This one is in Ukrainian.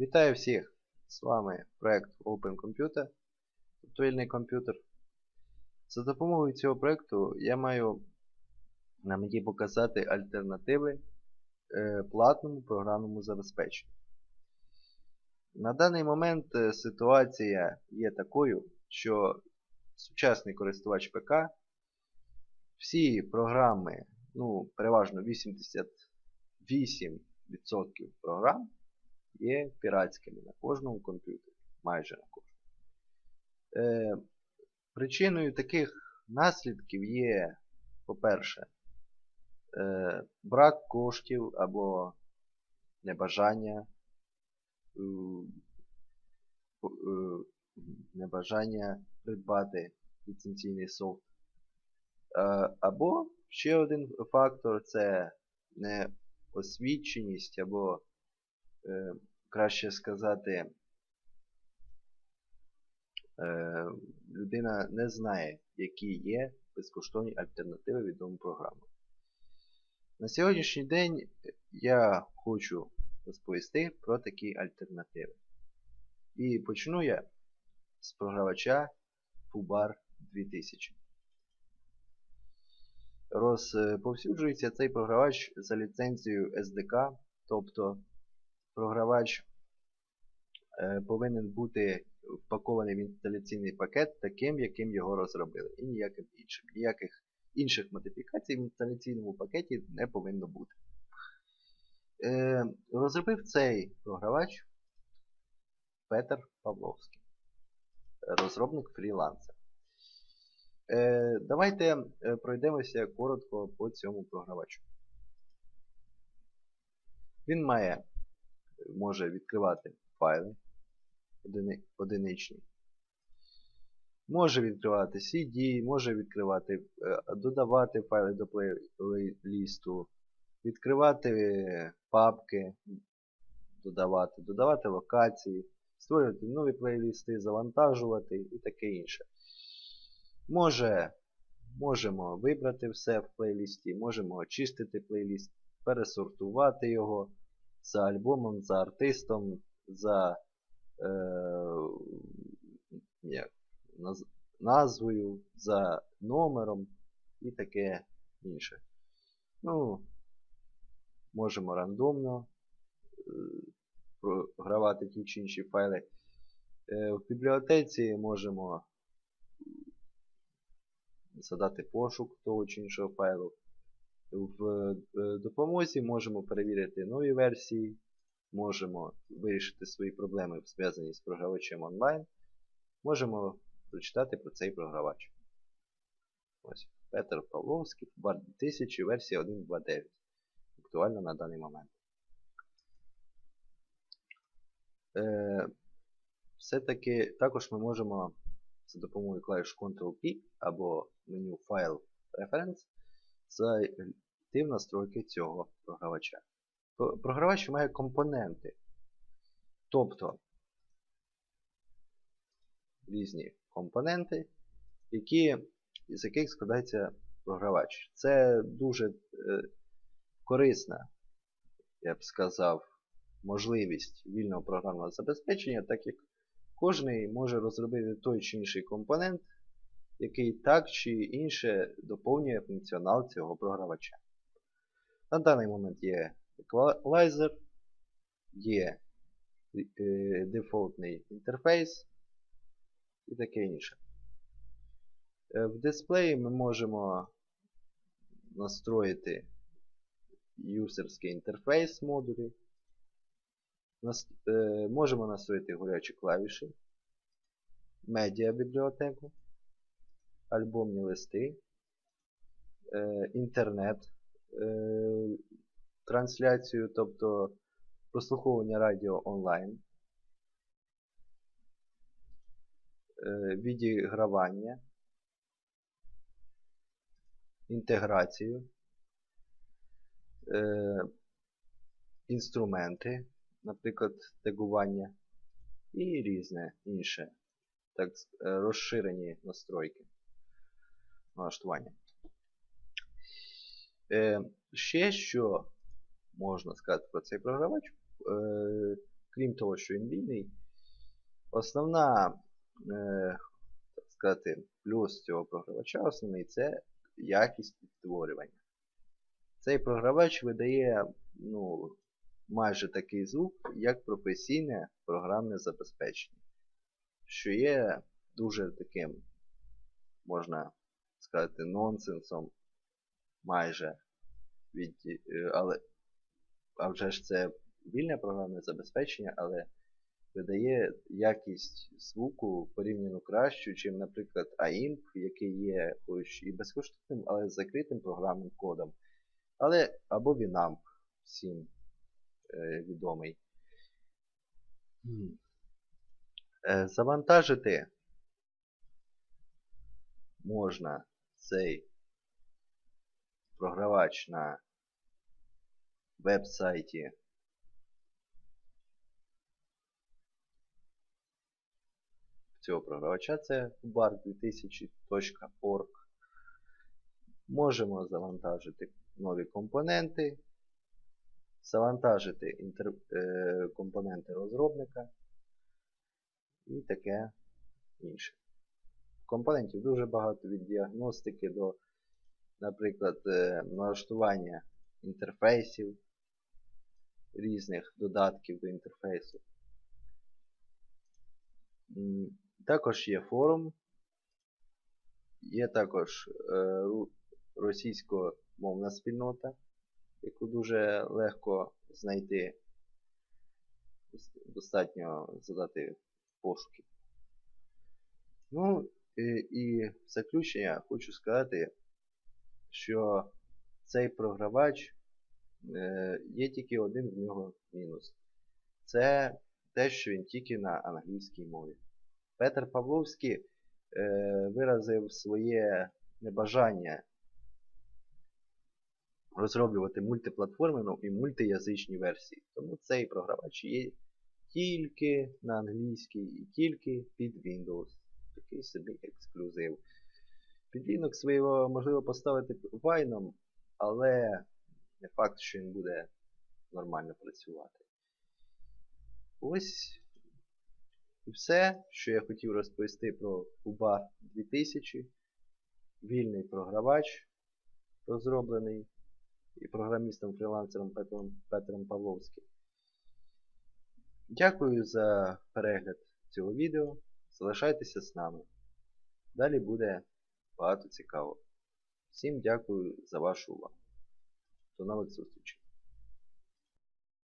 Вітаю всіх! З вами проект Open Computer, тобто комп'ютер. За допомогою цього проекту я маю на меті показати альтернативи е, платному програмному забезпеченню. На даний момент е, ситуація є такою, що сучасний користувач ПК всі програми, ну, переважно 88% програм є піратськими на кожному комп'ютері. Майже на кожному. Е, Причиною таких наслідків є, по-перше, е, брак коштів або небажання, е, е, небажання придбати ліцензійний софт. Е, або ще один фактор це неосвіченість або краще сказати, е, людина не знає, які є безкоштовні альтернативи відому програми. На сьогоднішній день я хочу розповісти про такі альтернативи. І почну я з програвача FUBAR 2000. Розповсюджується цей програвач за ліцензією SDK, тобто програвач е, повинен бути впакований в інсталяційний пакет таким, яким його розробили. І ніяким іншим. Ніяких інших модифікацій в інсталяційному пакеті не повинно бути. Е, розробив цей програвач Петер Павловський, розробник фрілансер. Е, давайте пройдемося коротко по цьому програвачу. Він має може відкривати файли одиничні. Може відкривати CD, може відкривати, е, додавати файли до плейлісту, відкривати папки, додавати, додавати локації, створювати нові плейлісти, завантажувати і таке інше. Може, Можемо вибрати все в плейлісті, можемо очистити плейліст, пересортувати його за альбомом, за артистом, за е, як, наз, назвою, за номером і таке інше. Ну, Можемо рандомно е, програвати ті чи інші файли. Е, в бібліотеці можемо задати пошук того чи іншого файлу. В е, допомозі можемо перевірити нові версії, можемо вирішити свої проблеми, зв'язані з програвачем онлайн. Можемо прочитати про цей програвач. Ось, Петер Павловський, бар 2000, версія 1.2.9. Актуальна на даний момент. Е, Все-таки також ми можемо за допомогою клавіш Ctrl-P або меню File Preference зайти в настройки цього програвача. Програвач має компоненти. Тобто різні компоненти, які, з яких складається програвач. Це дуже е, корисна, я б сказав, можливість вільного програмного забезпечення, так як кожен може розробити той чи інший компонент, який так чи інше доповнює функціонал цього програвача. На даний момент є еквалайзер, є е, дефолтний інтерфейс і таке інше. Е, в дисплеї ми можемо настроїти юзерський інтерфейс модулі. Е, Можемо настроїти горячі клавіші, медіа бібліотеку, альбомні листи, е, інтернет, е, трансляцію, тобто прослуховування радіо онлайн, е, відігравання, інтеграцію, інструменти наприклад, тегування і різне інше так, розширені настройки налаштування. Е, Ще що можна сказати про цей програвач, е, крім того, що він вільний, основна, е, так сказати, плюс цього програвача основний це якість відтворювання. Цей програвач видає ну, майже такий звук, як професійне програмне забезпечення, що є дуже таким, можна сказати, нонсенсом майже. Від, е, але, а вже ж це вільне програмне забезпечення, але видає якість звуку порівняно кращу, чим, наприклад, AIMP, який є хоч і безкоштовним, але з закритим програмним кодом. Але або Winamp всім е, відомий. Е, завантажити можна цей програвач на веб-сайті цього програвача, це bar2000.org. Можемо завантажити нові компоненти, завантажити інтер... е... компоненти розробника і таке інше. Компонентів дуже багато від діагностики до, наприклад, е... налаштування інтерфейсів, різних додатків до інтерфейсу. Також є форум, є також е, російськомовна спільнота, яку дуже легко знайти, достатньо задати пошуки. Ну і, і в заключення хочу сказати, що цей програвач е, є тільки один в нього мінус. Це те, що він тільки на англійській мові. Петер Павловський е, виразив своє небажання розроблювати мультиплатформену і мультиязичні версії. Тому цей програвач є тільки на англійській і тільки під Windows. Такий собі ексклюзив. Під Linux ви його можливо поставити вайном, але не факт, що він буде нормально працювати. Ось і все, що я хотів розповісти про UBA 2000. Вільний програвач, розроблений і програмістом-фрілансером Петром, Петром Павловським. Дякую за перегляд цього відео. Залишайтеся з нами. Далі буде багато цікавого. Всім дякую за вашу увагу. До нових зустрічей.